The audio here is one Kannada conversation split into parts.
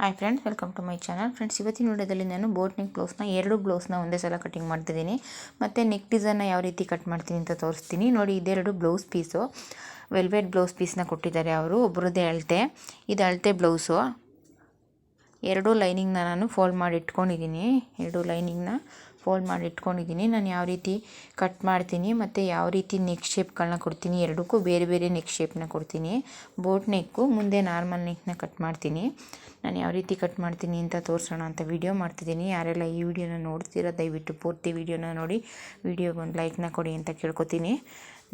Hi friends welcome to my channel friends ಇವತ್ತಿನ ವಿಡಿಯೋದಲ್ಲಿ ನಾನು ಬೋಟ್ ನೆಕ್ ಬ್ಲೌಸ್ನ ಎರಡು ಬ್ಲೌಸ್ನ ಒಂದೇ ಸಲ ಕಟಿಂಗ್ ಮಾಡ್ತಿದ್ದೀನಿ. ಮತ್ತು ನೆಕ್ ಡಿಸೈನ್ನ ಯಾವ ರೀತಿ ಕಟ್ ಮಾಡ್ತೀನಿ ಅಂತ ತೋರಿಸ್ತೀನಿ. ನೋಡಿ, ಇದೆರಡು ಬ್ಲೌಸ್ ಪೀಸು ವೆಲ್ವೆಟ್ ಬ್ಲೌಸ್ ಪೀಸ್ನ ಕೊಟ್ಟಿದ್ದಾರೆ ಅವರು. ಒಬ್ಬರದ್ದೇ ಅಳತೆ. ಇದು ಅಳತೆ ಬ್ಲೌಸು ಎರಡು ಲೈನಿಂಗ್ನ ನಾನು ಫೋಲ್ಡ್ ಮಾಡಿ ಇಟ್ಕೊಂಡಿದ್ದೀನಿ. ಎರಡು ಲೈನಿಂಗ್ನ ಫೋಲ್ಡ್ ಮಾಡಿ ಇಟ್ಕೊಂಡಿದ್ದೀನಿ. ನಾನು ಯಾವ ರೀತಿ ಕಟ್ ಮಾಡ್ತೀನಿ ಮತ್ತು ಯಾವ ರೀತಿ ನೆಕ್ ಶೇಪ್ಗಳನ್ನ ಕೊಡ್ತೀನಿ ಎರಡಕ್ಕೂ ಬೇರೆ ಬೇರೆ ನೆಕ್ ಶೇಪ್ನ ಕೊಡ್ತೀನಿ. ಬೋಟ್ ನೆಕ್ಕು ಮುಂದೆ ನಾರ್ಮಲ್ ನೆಕ್ನ ಕಟ್ ಮಾಡ್ತೀನಿ. ನಾನು ಯಾವ ರೀತಿ ಕಟ್ ಮಾಡ್ತೀನಿ ಅಂತ ತೋರಿಸೋಣ ಅಂತ ವಿಡಿಯೋ ಮಾಡ್ತಿದ್ದೀನಿ. ಯಾರೆಲ್ಲ ಈ ವಿಡಿಯೋನ ನೋಡ್ತೀರಾ, ದಯವಿಟ್ಟು ಪೂರ್ತಿ ವಿಡಿಯೋನ ನೋಡಿ ವಿಡಿಯೋಗೆ ಒಂದು ಲೈಕ್ನ ಕೊಡಿ ಅಂತ ಕೇಳ್ಕೊತೀನಿ.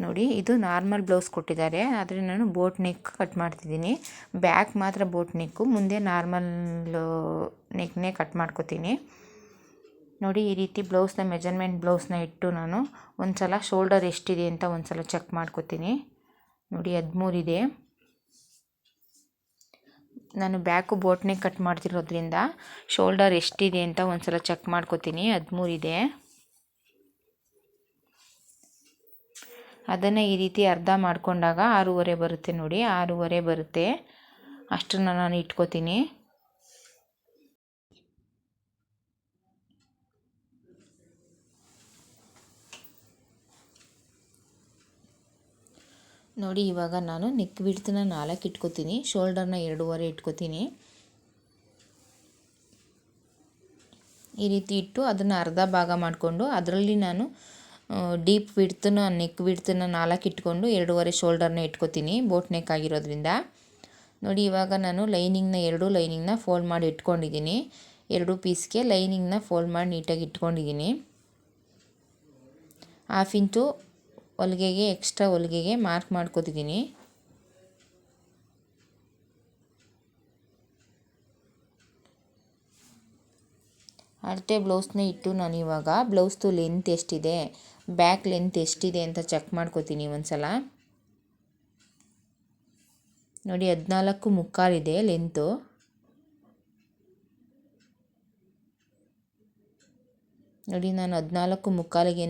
ನೋಡಿ, ಇದು ನಾರ್ಮಲ್ ಬ್ಲೌಸ್ ಕೊಟ್ಟಿದ್ದಾರೆ. ಆದರೆ ನಾನು ಬೋಟ್ ನೆಕ್ ಕಟ್ ಮಾಡ್ತಿದ್ದೀನಿ. ಬ್ಯಾಕ್ ಮಾತ್ರ ಬೋಟ್ ನೆಕ್ಕು ಮುಂದೆ ನಾರ್ಮಲ್ ನೆಕ್ನೇ ಕಟ್ ಮಾಡ್ಕೊತೀನಿ. ನೋಡಿ ಈ ರೀತಿ ಬ್ಲೌಸ್ನ ಮೆಜರ್ಮೆಂಟ್ ಬ್ಲೌಸ್ನ ಇಟ್ಟು ನಾನು ಒಂದು ಸಲ ಶೋಲ್ಡರ್ ಎಷ್ಟಿದೆ ಅಂತ ಒಂದು ಸಲ ಚೆಕ್ ಮಾಡ್ಕೋತೀನಿ. ನೋಡಿ ಹದಿಮೂರಿದೆ. ನಾನು ಬ್ಯಾಕು ಬೋಟ್ನೇ ಕಟ್ ಮಾಡ್ತಿರೋದ್ರಿಂದ ಶೋಲ್ಡರ್ ಎಷ್ಟಿದೆ ಅಂತ ಒಂದು ಸಲ ಚೆಕ್ ಮಾಡ್ಕೊತೀನಿ. ಹದಿಮೂರಿದೆ. ಅದನ್ನು ಈ ರೀತಿ ಅರ್ಧ ಮಾಡಿಕೊಂಡಾಗ ಆರೂವರೆ ಬರುತ್ತೆ ನೋಡಿ, ಆರೂವರೆ ಬರುತ್ತೆ. ಅಷ್ಟನ್ನು ನಾನು ಇಟ್ಕೋತೀನಿ. ನೋಡಿ, ಇವಾಗ ನಾನು ನೆಕ್ ಬಿಡ್ತನ ನಾಲ್ಕು ಇಟ್ಕೋತೀನಿ. ಶೋಲ್ಡರ್ನ ಎರಡೂವರೆ ಇಟ್ಕೋತೀನಿ. ಈ ರೀತಿ ಇಟ್ಟು ಅದನ್ನು ಅರ್ಧ ಭಾಗ ಮಾಡಿಕೊಂಡು, ಅದರಲ್ಲಿ ನಾನು ಡೀಪ್ ಬಿಡ್ತನ ನೆಕ್ ಬಿಡ್ತನ ನಾಲ್ಕು ಇಟ್ಕೊಂಡು ಎರಡೂವರೆ ಶೋಲ್ಡರ್ನ ಇಟ್ಕೋತೀನಿ ಬೋಟ್ ನೆಕ್ ಆಗಿರೋದ್ರಿಂದ. ನೋಡಿ, ಇವಾಗ ನಾನು ಲೈನಿಂಗ್ನ ಎರಡೂ ಲೈನಿಂಗ್ನ ಫೋಲ್ಡ್ ಮಾಡಿ ಇಟ್ಕೊಂಡಿದ್ದೀನಿ. ಎರಡು ಪೀಸ್ಗೆ ಲೈನಿಂಗ್ನ ಫೋಲ್ಡ್ ಮಾಡಿ ನೀಟಾಗಿ ಇಟ್ಕೊಂಡಿದ್ದೀನಿ. ಹಾಫ್ ಇಂಚು ಹೊಲಿಗೆಗೆ ಎಕ್ಸ್ಟ್ರಾ ಹೊಲಿಗೆಗೆ ಮಾರ್ಕ್ ಮಾಡ್ಕೋತಿದ್ದೀನಿ ಅಳತೆ ಬ್ಲೌಸ್ನ ಇಟ್ಟು ನಾನು ಇವಾಗ ಬ್ಲೌಸ್ದು ಲೆಂತ್ ಎಷ್ಟಿದೆ ಬ್ಯಾಕ್ ಲೆಂತ್ ಎಷ್ಟಿದೆ ಅಂತ ಚೆಕ್ ಮಾಡ್ಕೋತೀನಿ ಒಂದು ಸಲ ನೋಡಿ ಹದಿನಾಲ್ಕು ಮುಕ್ಕಾಲಿದೆ ಲೆಂತು ನೋಡಿ ನಾನು ಹದಿನಾಲ್ಕು ಮುಕ್ಕಾಲಿಗೆ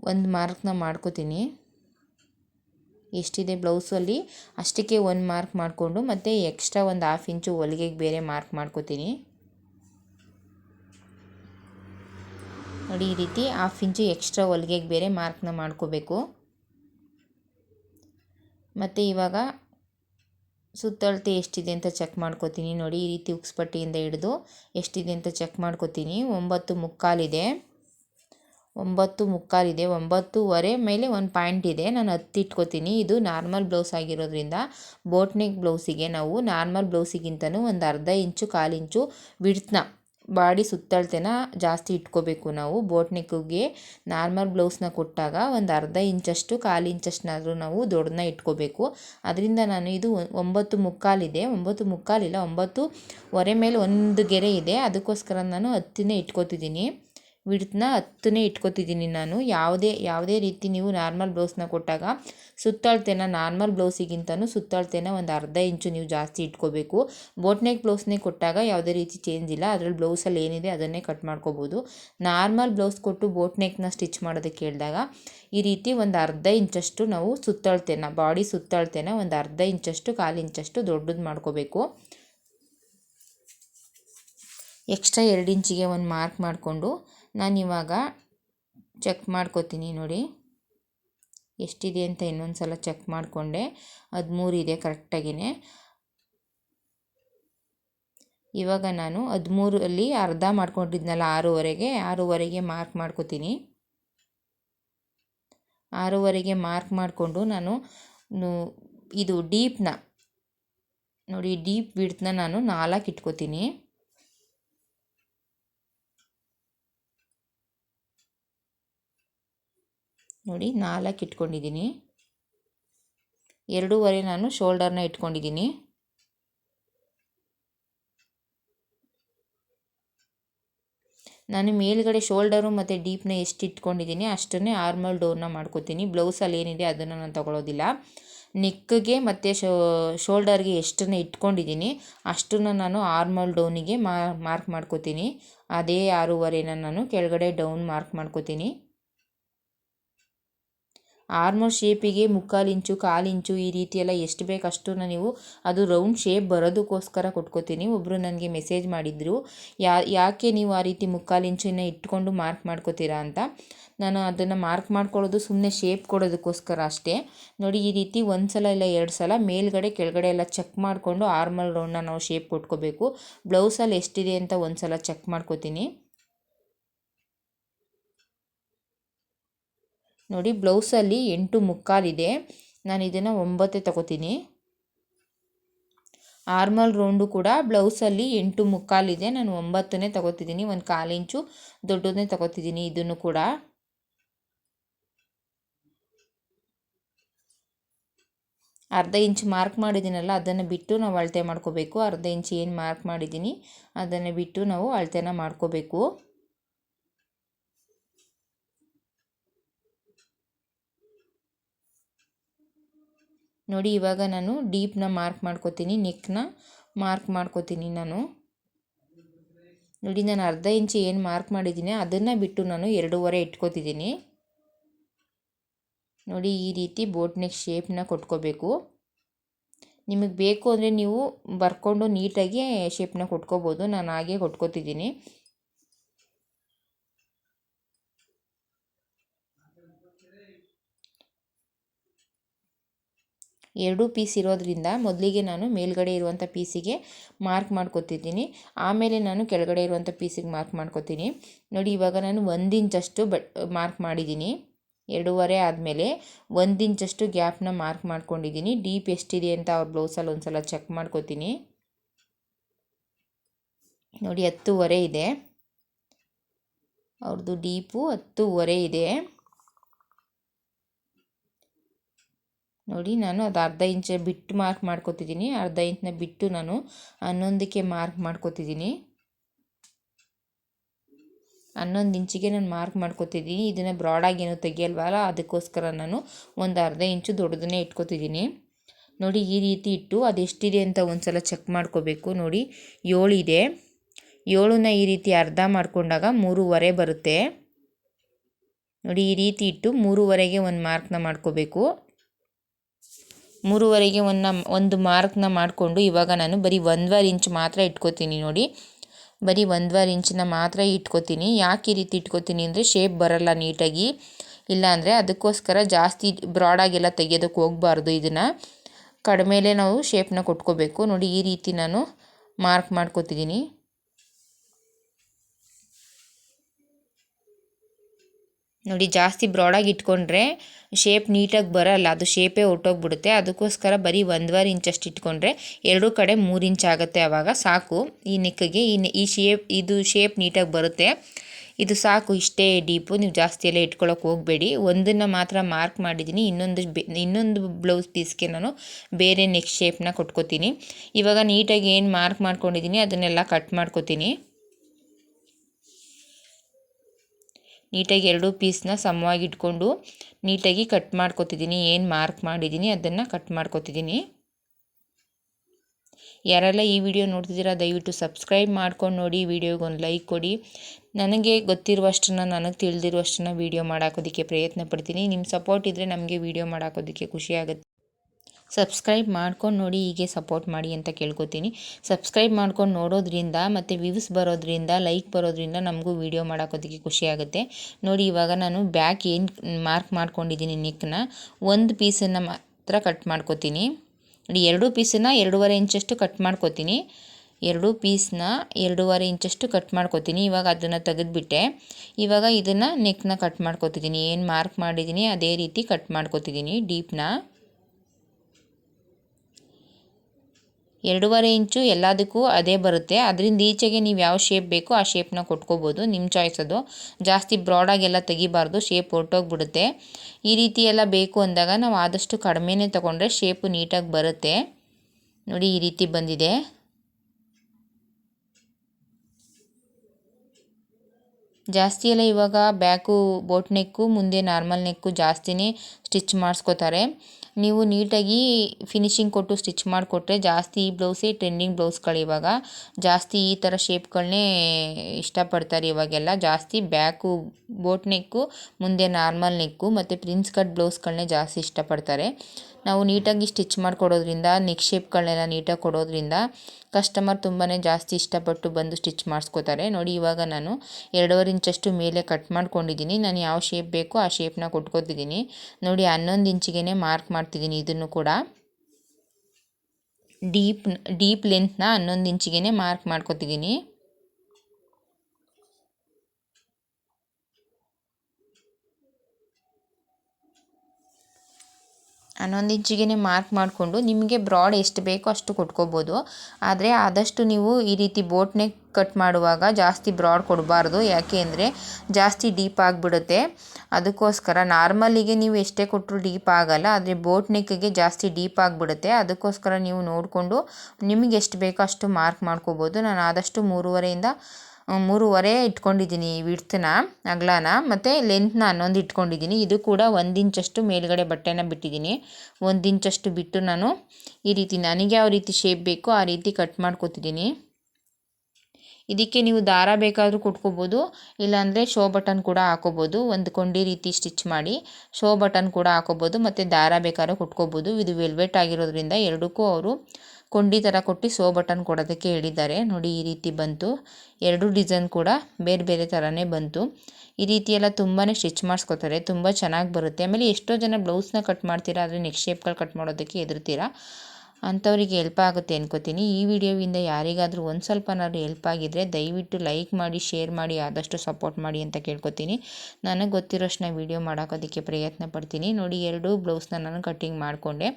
ಒಂದು ಮಾರ್ಕ್ನ ಮಾಡ್ಕೋತೀನಿ. ಎಷ್ಟಿದೆ ಬ್ಲೌಸಲ್ಲಿ ಅಷ್ಟಕ್ಕೆ ಒಂದು ಮಾರ್ಕ್ ಮಾಡಿಕೊಂಡು ಮತ್ತು ಎಕ್ಸ್ಟ್ರಾ ಒಂದು ಹಾಫ್ ಇಂಚು ಹೊಲಿಗೆಗೆ ಬೇರೆ ಮಾರ್ಕ್ ಮಾಡ್ಕೋತೀನಿ. ನೋಡಿ ಈ ರೀತಿ ಹಾಫ್ ಇಂಚು ಎಕ್ಸ್ಟ್ರಾ ಹೊಲಿಗೆಗೆ ಬೇರೆ ಮಾರ್ಕ್ನ ಮಾಡ್ಕೋಬೇಕು. ಮತ್ತು ಇವಾಗ ಸುತ್ತಳತೆ ಎಷ್ಟಿದೆ ಅಂತ ಚೆಕ್ ಮಾಡ್ಕೋತೀನಿ. ನೋಡಿ ಈ ರೀತಿ ಉಕ್ಸ್ಪಟ್ಟಿಯಿಂದ ಹಿಡಿದು ಎಷ್ಟಿದೆ ಅಂತ ಚೆಕ್ ಮಾಡ್ಕೋತೀನಿ. ಒಂಬತ್ತು ಮುಕ್ಕಾಲಿದೆ. ಒಂಬತ್ತು ಮುಕ್ಕಾಲಿದೆ ಒಂಬತ್ತುವರೆ ಮೇಲೆ ಒಂದು ಪಾಯಿಂಟ್ ಇದೆ. ನಾನು ಹತ್ತು ಇಟ್ಕೋತೀನಿ. ಇದು ನಾರ್ಮಲ್ ಬ್ಲೌಸ್ ಆಗಿರೋದ್ರಿಂದ ಬೋಟ್ ನೆಕ್ ಬ್ಲೌಸಿಗೆ ನಾವು ನಾರ್ಮಲ್ ಬ್ಲೌಸಿಗಿಂತನೂ ಒಂದು ಅರ್ಧ ಇಂಚು, ಕಾಲು ಇಂಚು ವಿಡ್ತ್ನ, ಬಾಡಿ ಸುತ್ತಳತೆನ ಜಾಸ್ತಿ ಇಟ್ಕೋಬೇಕು ನಾವು. ಬೋಟ್ ನೆಕ್ಕಿಗೆ ನಾರ್ಮಲ್ ಬ್ಲೌಸ್ನ ಕೊಟ್ಟಾಗ ಒಂದು ಅರ್ಧ ಇಂಚಷ್ಟು, ಕಾಲು ಇಂಚಷ್ಟನ್ನಾದರೂ ನಾವು ದೊಡ್ಡನ್ನ ಇಟ್ಕೋಬೇಕು. ಅದರಿಂದ ನಾನು ಇದು ಒಂಬತ್ತು ಮುಕ್ಕಾಲಿದೆ ಒಂಬತ್ತು ಮುಕ್ಕಾಲಿಲ್ಲ ಒಂಬತ್ತು ಒರೆ ಮೇಲೆ ಒಂದು ಗೆರೆ ಇದೆ. ಅದಕ್ಕೋಸ್ಕರ ನಾನು ಹತ್ತಿನೇ ಇಟ್ಕೋತಿದ್ದೀನಿ. ವಿಡ್ತ್ನ ಹತ್ತನೇ ಇಟ್ಕೊತಿದ್ದೀನಿ ನಾನು. ಯಾವುದೇ ಯಾವುದೇ ರೀತಿ ನೀವು ನಾರ್ಮಲ್ ಬ್ಲೌಸ್ನ ಕೊಟ್ಟಾಗ ಸುತ್ತಳತೆನ ನಾರ್ಮಲ್ ಬ್ಲೌಸಿಗಿಂತನೂ ಸುತ್ತಳತೆನ ಒಂದು ಅರ್ಧ ಇಂಚು ನೀವು ಜಾಸ್ತಿ ಇಟ್ಕೋಬೇಕು. ಬೋಟ್ ನೆಕ್ ಬ್ಲೌಸ್ನೇ ಕೊಟ್ಟಾಗ ಯಾವುದೇ ರೀತಿ ಚೇಂಜ್ ಇಲ್ಲ. ಅದರಲ್ಲಿ ಬ್ಲೌಸಲ್ಲಿ ಏನಿದೆ ಅದನ್ನೇ ಕಟ್ ಮಾಡ್ಕೋಬೋದು. ನಾರ್ಮಲ್ ಬ್ಲೌಸ್ ಕೊಟ್ಟು ಬೋಟ್ ನೆಕ್ನ ಸ್ಟಿಚ್ ಮಾಡೋದಕ್ಕೆ ಹೇಳಿದಾಗ ಈ ರೀತಿ ಒಂದು ಅರ್ಧ ಇಂಚಷ್ಟು ನಾವು ಸುತ್ತಳತೆನ, ಬಾಡಿ ಸುತ್ತಳತೆನ ಒಂದು ಅರ್ಧ ಇಂಚಷ್ಟು, ಕಾಲು ಇಂಚಷ್ಟು ದೊಡ್ಡದು ಮಾಡ್ಕೋಬೇಕು. ಎಕ್ಸ್ಟ್ರಾ ಎರಡು ಇಂಚಿಗೆ ಒಂದು ಮಾರ್ಕ್ ಮಾಡಿಕೊಂಡು ನಾನಿವಾಗ ಚೆಕ್ ಮಾಡ್ಕೋತೀನಿ ನೋಡಿ. ಎಷ್ಟಿದೆ ಅಂತ ಇನ್ನೊಂದು ಸಲ ಚೆಕ್ ಮಾಡಿಕೊಂಡೆ. ಹದಿಮೂರು ಇದೆ ಕರೆಕ್ಟಾಗಿಯೇ ಇವಾಗ ನಾನು ಹದಿಮೂರಲ್ಲಿ ಅರ್ಧ ಮಾಡ್ಕೊಂಡಿದ್ನಲ್ಲ ಆರೂವರೆಗೆ ಆರೂವರೆಗೆ ಮಾರ್ಕ್ ಮಾಡ್ಕೋತೀನಿ. ಆರೂವರೆಗೆ ಮಾರ್ಕ್ ಮಾಡಿಕೊಂಡು ನಾನು ಇದು ಡೀಪ್ನ ನೋಡಿ ಡೀಪ್ ಬಿಡ್ತನ್ನ ನಾನು ನಾಲ್ಕು ಇಟ್ಕೋತೀನಿ. ನೋಡಿ, ನಾಲ್ಕು ಇಟ್ಕೊಂಡಿದ್ದೀನಿ. ಎರಡೂವರೆ ನಾನು ಶೋಲ್ಡರ್ನ ಇಟ್ಕೊಂಡಿದ್ದೀನಿ. ನಾನು ಮೇಲ್ಗಡೆ ಶೋಲ್ಡರು ಮತ್ತು ಡೀಪ್ನ ಎಷ್ಟು ಇಟ್ಕೊಂಡಿದ್ದೀನಿ, ಅಷ್ಟನ್ನೇ ಆರ್ಮಲ್ ಡೋರ್ನ ಮಾಡ್ಕೋತೀನಿ. ಬ್ಲೌಸಲ್ಲಿ ಏನಿದೆ ಅದನ್ನು ನಾನು ತೊಗೊಳೋದಿಲ್ಲ. ನೆಕ್ಗೆ ಮತ್ತು ಶೋ, ಶೋಲ್ಡರ್ಗೆ ಎಷ್ಟನ್ನು ಇಟ್ಕೊಂಡಿದ್ದೀನಿ, ಅಷ್ಟನ್ನು ನಾನು ಆರ್ಮಲ್ ಡೌನಿಗೆ ಮಾರ್ಕ್ ಮಾಡ್ಕೋತೀನಿ. ಅದೇ ಆರೂವರೆನ ನಾನು ಕೆಳಗಡೆ ಡೌನ್ ಮಾರ್ಕ್ ಮಾಡ್ಕೋತೀನಿ. ಆರ್ಮರ್ ಶೇಪಿಗೆ ಮುಕ್ಕಾಲು ಇಂಚು, ಕಾಲು ಇಂಚು ಈ ರೀತಿ ಎಲ್ಲ ಎಷ್ಟು ಬೇಕು ಅಷ್ಟನ್ನು ನೀವು ಅದು ರೌಂಡ್ ಶೇಪ್ ಬರೋದಕ್ಕೋಸ್ಕರ ಕೊಟ್ಕೋತೀನಿ. ಒಬ್ಬರು ನನಗೆ ಮೆಸೇಜ್ ಮಾಡಿದರು ಯಾಕೆ ನೀವು ಆ ರೀತಿ ಮುಕ್ಕಾಲು ಇಂಚನ್ನ ಇಟ್ಕೊಂಡು ಮಾರ್ಕ್ ಮಾಡ್ಕೋತೀರಾ ಅಂತ. ನಾನು ಅದನ್ನು ಮಾರ್ಕ್ ಮಾಡ್ಕೊಳ್ಳೋದು ಸುಮ್ಮನೆ ಶೇಪ್ ಕೊಡೋದಕ್ಕೋಸ್ಕರ ಅಷ್ಟೇ. ನೋಡಿ ಈ ರೀತಿ ಒಂದು ಸಲ ಇಲ್ಲ ಎರಡು ಸಲ ಮೇಲ್ಗಡೆ ಕೆಳಗಡೆ ಎಲ್ಲ ಚೆಕ್ ಮಾಡಿಕೊಂಡು ಆರ್ಮಲ್ ರೌಂಡನ್ನ ನಾವು ಶೇಪ್ ಕೊಟ್ಕೋಬೇಕು. ಬ್ಲೌಸಲ್ಲಿ ಎಷ್ಟಿದೆ ಅಂತ ಒಂದು ಸಲ ಚೆಕ್ ಮಾಡ್ಕೋತೀನಿ. ನೋಡಿ, ಬ್ಲೌಸಲ್ಲಿ ಎಂಟು ಮುಕ್ಕಾಲಿದೆ ನಾನು ಇದನ್ನು ಒಂಬತ್ತೇ ತಗೋತೀನಿ. ಆರ್ಮಲ್ ರೌಂಡು ಕೂಡ ಬ್ಲೌಸಲ್ಲಿ ಎಂಟು ಮುಕ್ಕಾಲಿದೆ ನಾನು ಒಂಬತ್ತನೇ ತಗೋತಿದ್ದೀನಿ. ಒಂದು ಕಾಲು ಇಂಚು ದೊಡ್ಡದನ್ನೇ ತಗೋತಿದ್ದೀನಿ ಇದನ್ನು ಕೂಡ. ಅರ್ಧ ಇಂಚ್ ಮಾರ್ಕ್ ಮಾಡಿದ್ದೀನಲ್ಲ, ಅದನ್ನು ಬಿಟ್ಟು ನಾವು ಅಳತೆ ಮಾಡ್ಕೋಬೇಕು. ಅರ್ಧ ಇಂಚ್ ಏನು ಮಾರ್ಕ್ ಮಾಡಿದ್ದೀನಿ, ಅದನ್ನು ಬಿಟ್ಟು ನಾವು ಅಳತೆನ ಮಾಡ್ಕೋಬೇಕು. ನೋಡಿ, ಇವಾಗ ನಾನು ಡೀಪ್ನ ಮಾರ್ಕ್ ಮಾಡ್ಕೋತೀನಿ ನೆಕ್ನ ಮಾರ್ಕ್ ಮಾಡ್ಕೋತೀನಿ ನಾನು. ನೋಡಿ, ನಾನು ಅರ್ಧ ಇಂಚು ಏನು ಮಾರ್ಕ್ ಮಾಡಿದ್ದೀನಿ, ಅದನ್ನು ಬಿಟ್ಟು ನಾನು ಎರಡೂವರೆ ಇಟ್ಕೋತಿದ್ದೀನಿ. ನೋಡಿ, ಈ ರೀತಿ ಬೋಟ್ ನೆಕ್ ಶೇಪ್ನ ಕೊಟ್ಕೋಬೇಕು. ನಿಮಗೆ ಬೇಕು ಅಂದರೆ ನೀವು ಬರ್ಕೊಂಡು ನೀಟಾಗಿ ಶೇಪ್ನ ಕೊಟ್ಕೋಬೋದು, ನಾನು ಹಾಗೆ ಕೊಟ್ಕೋತಿದ್ದೀನಿ. ಎರಡೂ ಪೀಸ್ ಇರೋದ್ರಿಂದ ಮೊದಲಿಗೆ ನಾನು ಮೇಲ್ಗಡೆ ಇರುವಂಥ ಪೀಸಿಗೆ ಮಾರ್ಕ್ ಮಾಡ್ಕೊತಿದ್ದೀನಿ. ಆಮೇಲೆ ನಾನು ಕೆಳಗಡೆ ಇರುವಂಥ ಪೀಸಿಗೆ ಮಾರ್ಕ್ ಮಾಡ್ಕೊತೀನಿ. ನೋಡಿ, ಇವಾಗ ನಾನು ಒಂದು ಇಂಚಷ್ಟು ಬಟ್ ಮಾರ್ಕ್ ಮಾಡಿದ್ದೀನಿ. ಎರಡೂವರೆ ಆದಮೇಲೆ ಒಂದು ಇಂಚಷ್ಟು ಗ್ಯಾಪ್ನ ಮಾರ್ಕ್ ಮಾಡ್ಕೊಂಡಿದ್ದೀನಿ. ಡೀಪ್ ಎಷ್ಟಿದೆ ಅಂತ ಅವ್ರ ಬ್ಲೌಸಲ್ಲಿ ಒಂದು ಸಲ ಚೆಕ್ ಮಾಡ್ಕೋತೀನಿ. ನೋಡಿ, ಹತ್ತುವರೆ ಇದೆ. ಅವ್ರದ್ದು ಡೀಪು ಹತ್ತುವರೆ ಇದೆ. ನೋಡಿ, ನಾನು ಅದು ಅರ್ಧ ಇಂಚ ಬಿಟ್ಟು ಮಾರ್ಕ್ ಮಾಡ್ಕೋತಿದ್ದೀನಿ. ಅರ್ಧ ಇಂಚನ್ನ ಬಿಟ್ಟು ನಾನು ಹನ್ನೊಂದಕ್ಕೆ ಮಾರ್ಕ್ ಮಾಡ್ಕೋತಿದ್ದೀನಿ. ಹನ್ನೊಂದು ಇಂಚಿಗೆ ನಾನು ಮಾರ್ಕ್ ಮಾಡ್ಕೋತಿದ್ದೀನಿ. ಇದನ್ನು ಬ್ರಾಡಾಗಿ ಏನೂ ತೆಗಿಯಲ್ವಲ್ಲ, ಅದಕ್ಕೋಸ್ಕರ ನಾನು ಒಂದು ಅರ್ಧ ಇಂಚು ದೊಡ್ಡದನ್ನೇ ಇಟ್ಕೋತಿದ್ದೀನಿ. ನೋಡಿ, ಈ ರೀತಿ ಇಟ್ಟು ಅದೆಷ್ಟಿದೆ ಅಂತ ಒಂದು ಸಲ ಚೆಕ್ ಮಾಡ್ಕೋಬೇಕು. ನೋಡಿ ಏಳಿದೆ ಏಳನ್ನ ಈ ರೀತಿ ಅರ್ಧ ಮಾಡಿಕೊಂಡಾಗ ಮೂರುವರೆ ಬರುತ್ತೆ. ನೋಡಿ, ಈ ರೀತಿ ಇಟ್ಟು ಮೂರುವರೆಗೆ ಒಂದು ಮಾರ್ಕ್ನ ಮಾಡ್ಕೋಬೇಕು. ಮೂರುವರೆಗೆ ಒಂದು ಒಂದು ಮಾರ್ಕ್ನ ಮಾಡಿಕೊಂಡು ಇವಾಗ ನಾನು ಬರೀ ಒಂದುವರೆ ಇಂಚ್ ಮಾತ್ರ ಇಟ್ಕೋತೀನಿ ನೋಡಿ. ಬರೀ ಒಂದುವರೆ ಇಂಚನ್ನ ಮಾತ್ರ ಇಟ್ಕೋತೀನಿ. ಯಾಕೆ ಈ ರೀತಿ ಇಟ್ಕೋತೀನಿ ಅಂದರೆ ಶೇಪ್ ಬರಲ್ಲ ನೀಟಾಗಿ. ಇಲ್ಲಾಂದರೆ ಅದಕ್ಕೋಸ್ಕರ ಜಾಸ್ತಿ ಬ್ರಾಡಾಗೆಲ್ಲ ತೆಗೆಯೋದಕ್ಕೆ ಹೋಗಬಾರ್ದು ಇದನ್ನು. ಕಡಿಮೆಲೇ ನಾವು ಶೇಪ್ನ ಕೊಟ್ಕೋಬೇಕು. ನೋಡಿ ಈ ರೀತಿ ನಾನು ಮಾರ್ಕ್ ಮಾಡ್ಕೋತಿದ್ದೀನಿ. ನೋಡಿ, ಜಾಸ್ತಿ ಬ್ರಾಡಾಗಿ ಇಟ್ಕೊಂಡ್ರೆ ಶೇಪ್ ನೀಟಾಗಿ ಬರಲ್ಲ. ಅದು ಶೇಪೇ ಹೊಟ್ಟೋಗ್ಬಿಡುತ್ತೆ ಅದಕ್ಕೋಸ್ಕರ ಬರೀ ಒಂದುವರೆ ಇಂಚಷ್ಟು ಇಟ್ಕೊಂಡ್ರೆ ಎರಡೂ ಕಡೆ ಮೂರು ಇಂಚ್ ಆಗುತ್ತೆ ಆವಾಗ ಸಾಕು. ಈ ನೆಕ್ಕಿಗೆ ಈ ಈ ಶೇಪ್ ಇದು ಶೇಪ್ ನೀಟಾಗಿ ಬರುತ್ತೆ. ಇದು ಸಾಕು. ಇಷ್ಟೇ ಡೀಪು ನೀವು ಜಾಸ್ತಿ ಎಲ್ಲ ಇಟ್ಕೊಳ್ಳೋಕೆ ಹೋಗಬೇಡಿ. ಒಂದನ್ನು ಮಾತ್ರ ಮಾರ್ಕ್ ಮಾಡಿದ್ದೀನಿ. ಇನ್ನೊಂದು ಇನ್ನೊಂದು ಬ್ಲೌಸ್ ಪೀಸ್ಗೆ ನಾನು ಬೇರೆ ನೆಕ್ ಶೇಪ್ನ ಕೊಟ್ಕೋತೀನಿ. ಇವಾಗ ನೀಟಾಗಿ ಏನು ಮಾರ್ಕ್ ಮಾಡ್ಕೊಂಡಿದ್ದೀನಿ, ಅದನ್ನೆಲ್ಲ ಕಟ್ ಮಾಡ್ಕೋತೀನಿ. ನೀಟಾಗಿ ಎರಡೂ ಪೀಸ್ನ ಸಮವಾಗಿ ಇಟ್ಕೊಂಡು ನೀಟಾಗಿ ಕಟ್ ಮಾಡ್ಕೊತಿದ್ದೀನಿ. ಏನು ಮಾರ್ಕ್ ಮಾಡಿದ್ದೀನಿ ಅದನ್ನು ಕಟ್ ಮಾಡ್ಕೋತಿದ್ದೀನಿ. ಯಾರೆಲ್ಲ ಈ ವಿಡಿಯೋ ನೋಡ್ತಿದ್ದೀರಾ, ದಯವಿಟ್ಟು ಸಬ್ಸ್ಕ್ರೈಬ್ ಮಾಡ್ಕೊಂಡು ನೋಡಿ ವಿಡಿಯೋಗೊಂದು ಲೈಕ್ ಕೊಡಿ. ನನಗೆ ಗೊತ್ತಿರುವಷ್ಟನ್ನು, ನನಗೆ ತಿಳಿದಿರುವಷ್ಟನ್ನು ವೀಡಿಯೋ ಮಾಡಾಕೋದಕ್ಕೆ ಪ್ರಯತ್ನ ಪಡ್ತೀನಿ. ನಿಮ್ಮ ಸಪೋರ್ಟ್ ಇದ್ದರೆ ನಮಗೆ ವೀಡಿಯೋ ಮಾಡಾಕೋದಕ್ಕೆ ಖುಷಿ ಆಗುತ್ತೆ. ಸಬ್ಸ್ಕ್ರೈಬ್ ಮಾಡ್ಕೊಂಡು ನೋಡಿ ಹೀಗೆ ಸಪೋರ್ಟ್ ಮಾಡಿ ಅಂತ ಕೇಳ್ಕೊತೀನಿ. ಸಬ್ಸ್ಕ್ರೈಬ್ ಮಾಡ್ಕೊಂಡು ನೋಡೋದ್ರಿಂದ ಮತ್ತು ವ್ಯೂಸ್ ಬರೋದ್ರಿಂದ ಲೈಕ್ ಬರೋದ್ರಿಂದ ನಮಗೂ ವೀಡಿಯೋ ಮಾಡೋಕೋದಕ್ಕೆ ಖುಷಿ ಆಗುತ್ತೆ. ನೋಡಿ ಇವಾಗ ನಾನು ಬ್ಯಾಕ್ ಏನು ಮಾರ್ಕ್ ಮಾಡ್ಕೊಂಡಿದ್ದೀನಿ ನೆಕ್ನ ಒಂದು ಪೀಸನ್ನು ಮಾತ್ರ ಕಟ್ ಮಾಡ್ಕೊತೀನಿ. ನೋಡಿ ಎರಡು ಪೀಸನ್ನು ಎರಡೂವರೆ ಇಂಚಷ್ಟು ಕಟ್ ಮಾಡ್ಕೊತೀನಿ. ಎರಡು ಪೀಸ್ನ ಎರಡೂವರೆ ಇಂಚಷ್ಟು ಕಟ್ ಮಾಡ್ಕೊತೀನಿ. ಇವಾಗ ಅದನ್ನು ತೆಗೆದುಬಿಟ್ಟೆ. ಇವಾಗ ಇದನ್ನು ನೆಕ್ನ ಕಟ್ ಮಾಡ್ಕೋತಿದ್ದೀನಿ. ಏನು ಮಾರ್ಕ್ ಮಾಡಿದ್ದೀನಿ ಅದೇ ರೀತಿ ಕಟ್ ಮಾಡ್ಕೊತಿದ್ದೀನಿ ಡೀಪ್ನ ಎರಡೂವರೆ ಇಂಚು ಎಲ್ಲದಕ್ಕೂ ಅದೇ ಬರುತ್ತೆ. ಅದರಿಂದ ಈಚೆಗೆ ನೀವು ಯಾವ ಶೇಪ್ ಬೇಕೋ ಆ ಶೇಪ್ನ ಕೊಟ್ಕೋಬೋದು. ನಿಮ್ಮ ಚಾಯ್ಸ್ ಅದು. ಜಾಸ್ತಿ ಬ್ರಾಡಾಗೆಲ್ಲ ತೆಗಿಬಾರ್ದು. ಶೇಪ್ ಹೊರಟೋಗ್ಬಿಡುತ್ತೆ ಈ ರೀತಿ ಎಲ್ಲ ಬೇಕು ಅಂದಾಗ ನಾವು ಆದಷ್ಟು ಕಡಿಮೆನೇ ತೊಗೊಂಡ್ರೆ ಶೇಪು ನೀಟಾಗಿ ಬರುತ್ತೆ. ನೋಡಿ ಈ ರೀತಿ ಬಂದಿದೆ. ಜಾಸ್ತಿ ಎಲ್ಲ ಇವಾಗ ಬ್ಯಾಕು ಬೋಟ್ ನೆಕ್ಕು ಮುಂದೆ ನಾರ್ಮಲ್ ನೆಕ್ಕು ಜಾಸ್ತಿನೇ ಸ್ಟಿಚ್ ಮಾಡಿಸ್ಕೋತಾರೆ. ನೀವು ನೀಟಾಗಿ ಫಿನಿಶಿಂಗ್ ಕೊಟ್ಟು ಸ್ಟಿಚ್ ಮಾಡಿಕೊಟ್ರೆ ಜಾಸ್ತಿ ಈ ಬ್ಲೌಸೇ ಟ್ರೆಂಡಿಂಗ್ ಬ್ಲೌಸ್ಗಳು ಇವಾಗ. ಜಾಸ್ತಿ ಈ ಥರ ಶೇಪ್ಗಳನ್ನೇ ಇಷ್ಟಪಡ್ತಾರೆ ಇವಾಗೆಲ್ಲ. ಜಾಸ್ತಿ ಬ್ಯಾಕು ಬೋಟ್ ನೆಕ್ಕು ಮುಂದೆ ನಾರ್ಮಲ್ ನೆಕ್ಕು ಮತ್ತು ಪ್ರಿನ್ಸ್ ಕಟ್ ಬ್ಲೌಸ್ಗಳನ್ನೇ ಜಾಸ್ತಿ ಇಷ್ಟಪಡ್ತಾರೆ. ನಾವು ನೀಟಾಗಿ ಸ್ಟಿಚ್ ಮಾಡಿಕೊಡೋದ್ರಿಂದ ನೆಕ್ ಶೇಪ್ಗಳನ್ನೆಲ್ಲ ನೀಟಾಗಿ ಕೊಡೋದ್ರಿಂದ ಕಸ್ಟಮರ್ ತುಂಬಾ ಜಾಸ್ತಿ ಇಷ್ಟಪಟ್ಟು ಬಂದು ಸ್ಟಿಚ್ ಮಾಡಿಸ್ಕೋತಾರೆ. ನೋಡಿ, ಇವಾಗ ನಾನು ಎರಡೂವರೆ ಇಂಚಷ್ಟು ಮೇಲೆ ಕಟ್ ಮಾಡ್ಕೊಂಡಿದ್ದೀನಿ. ನಾನು ಯಾವ ಶೇಪ್ ಬೇಕೋ ಆ ಶೇಪ್ನ ಕೊಟ್ಕೋತಿದ್ದೀನಿ. ನೋಡಿ, ಹನ್ನೊಂದು ಇಂಚಿಗೆ ಮಾರ್ಕ್ ಮಾಡ್ತಿದ್ದೀನಿ ಇದನ್ನು ಕೂಡ. ಡೀಪ್ ಡೀಪ್ ಲೆಂತ್ನ ಹನ್ನೊಂದು ಇಂಚಿಗೆ ಮಾರ್ಕ್ ಮಾಡ್ಕೊತಿದ್ದೀನಿ. ಹನ್ನೊಂದು ಇಂಚಿಗೆ ಮಾರ್ಕ್ ಮಾಡಿಕೊಂಡು ನಿಮಗೆ ಬ್ರಾಡ್ ಎಷ್ಟು ಬೇಕೋ ಅಷ್ಟು ಕೊಟ್ಕೋಬೋದು. ಆದರೆ ಆದಷ್ಟು ನೀವು ಈ ರೀತಿ ಬೋಟ್ ನೆಕ್ ಕಟ್ ಮಾಡುವಾಗ ಜಾಸ್ತಿ ಬ್ರಾಡ್ ಕೊಡಬಾರ್ದು. ಯಾಕೆ ಅಂದರೆ ಜಾಸ್ತಿ ಡೀಪ್ ಆಗಿಬಿಡುತ್ತೆ. ಅದಕ್ಕೋಸ್ಕರ ನಾರ್ಮಲಿಗೆ ನೀವು ಎಷ್ಟೇ ಕೊಟ್ಟರು ಡೀಪ್ ಆಗಲ್ಲ. ಆದರೆ ಬೋಟ್ ನೆಕ್ಗೆ ಜಾಸ್ತಿ ಡೀಪ್ ಆಗಿಬಿಡುತ್ತೆ. ಅದಕ್ಕೋಸ್ಕರ ನೀವು ನೋಡಿಕೊಂಡು ನಿಮಗೆ ಎಷ್ಟು ಬೇಕೋ ಅಷ್ಟು ಮಾರ್ಕ್ ಮಾಡ್ಕೋಬೋದು. ನಾನು ಆದಷ್ಟು ಮೂರುವರೆಯಿಂದ ಮೂರುವರೆ ಇಟ್ಕೊಂಡಿದ್ದೀನಿ ವಿಡ್ತನ್ನ, ಅಗಲನ, ಮತ್ತು ಲೆಂತ್ನ ಹನ್ನೊಂದು ಇಟ್ಕೊಂಡಿದ್ದೀನಿ. ಇದು ಕೂಡ ಒಂದು ಇಂಚಷ್ಟು ಮೇಲುಗಡೆ ಬಟ್ಟೆನ ಬಿಟ್ಟಿದ್ದೀನಿ. ಒಂದು ಇಂಚಷ್ಟು ಬಿಟ್ಟು ನಾನು ಈ ರೀತಿ ನನಗೆ ಯಾವ ರೀತಿ ಶೇಪ್ ಬೇಕೋ ಆ ರೀತಿ ಕಟ್ ಮಾಡ್ಕೊತಿದ್ದೀನಿ. ಇದಕ್ಕೆ ನೀವು ದಾರ ಬೇಕಾದರೂ ಕೊಟ್ಕೋಬೋದು, ಇಲ್ಲಾಂದರೆ ಶೋ ಬಟನ್ ಕೂಡ ಹಾಕೋಬೋದು. ಒಂದು ಕೊಂಡಿ ರೀತಿ ಸ್ಟಿಚ್ ಮಾಡಿ ಶೋ ಬಟನ್ ಕೂಡ ಹಾಕೋಬೋದು, ಮತ್ತು ದಾರ ಬೇಕಾದ್ರೂ ಕೊಟ್ಕೋಬೋದು. ಇದು ವೆಲ್ವೆಟ್ ಆಗಿರೋದ್ರಿಂದ ಎರಡಕ್ಕೂ ಅವರು ಕೊಂಡಿ ಥರ ಕೊಟ್ಟು ಸೋ ಬಟನ್ ಕೊಡೋದಕ್ಕೆ ಹೇಳಿದ್ದಾರೆ. ನೋಡಿ, ಈ ರೀತಿ ಬಂತು. ಎರಡು ಡಿಸೈನ್ ಕೂಡ ಬೇರೆ ಬೇರೆ ಥರನೇ ಬಂತು. ಈ ರೀತಿ ಎಲ್ಲ ತುಂಬಾ ಸ್ಟಿಚ್ ಮಾಡಿಸ್ಕೋತಾರೆ. ತುಂಬ ಚೆನ್ನಾಗಿ ಬರುತ್ತೆ. ಆಮೇಲೆ ಎಷ್ಟೋ ಜನ ಬ್ಲೌಸ್ನ ಕಟ್ ಮಾಡ್ತೀರಾ, ಆದರೆ ನೆಕ್ ಶೇಪ್ಗಳು ಕಟ್ ಮಾಡೋದಕ್ಕೆ ಹೆದರ್ತೀರಾ? ಅಂಥವ್ರಿಗೆ ಹೆಲ್ಪ್ ಆಗುತ್ತೆ ಅನ್ಕೋತೀನಿ. ಈ ವಿಡಿಯೋವಿಂದ ಯಾರಿಗಾದರೂ ಒಂದು ಸ್ವಲ್ಪನಾದ್ರೂ ಹೆಲ್ಪ್ ಆಗಿದ್ದರೆ ದಯವಿಟ್ಟು ಲೈಕ್ ಮಾಡಿ ಶೇರ್ ಮಾಡಿ, ಆದಷ್ಟು ಸಪೋರ್ಟ್ ಮಾಡಿ ಅಂತ ಕೇಳ್ಕೊತೀನಿ. ನನಗೆ ಗೊತ್ತಿರೋಷ್ಟನ್ನ ವೀಡಿಯೋ ಮಾಡೋಕೋದಕ್ಕೆ ಪ್ರಯತ್ನ ಪಡ್ತೀನಿ. ನೋಡಿ, ಎರಡು ಬ್ಲೌಸ್ನ ನಾನು ಕಟ್ಟಿಂಗ್ ಮಾಡಿಕೊಂಡೆ.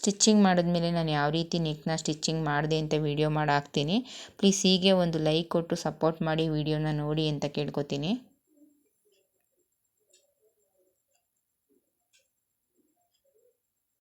ಸ್ಟಿಚ್ಚಿಂಗ್ ಮಾಡಿದ್ಮೇಲೆ ನಾನು ಯಾವ ರೀತಿ ನೆಕ್ನ ಸ್ಟಿಚ್ಚಿಂಗ್ ಮಾಡಿದೆ ಅಂತ ವೀಡಿಯೋ ಮಾಡಿ ಹಾಕ್ತೀನಿ ಪ್ಲೀಸ್ ಹೀಗೆ ಒಂದು ಲೈಕ್ ಕೊಟ್ಟು ಸಪೋರ್ಟ್ ಮಾಡಿ ವೀಡಿಯೋನ ನೋಡಿ ಅಂತ ಕೇಳ್ಕೊತೀನಿ.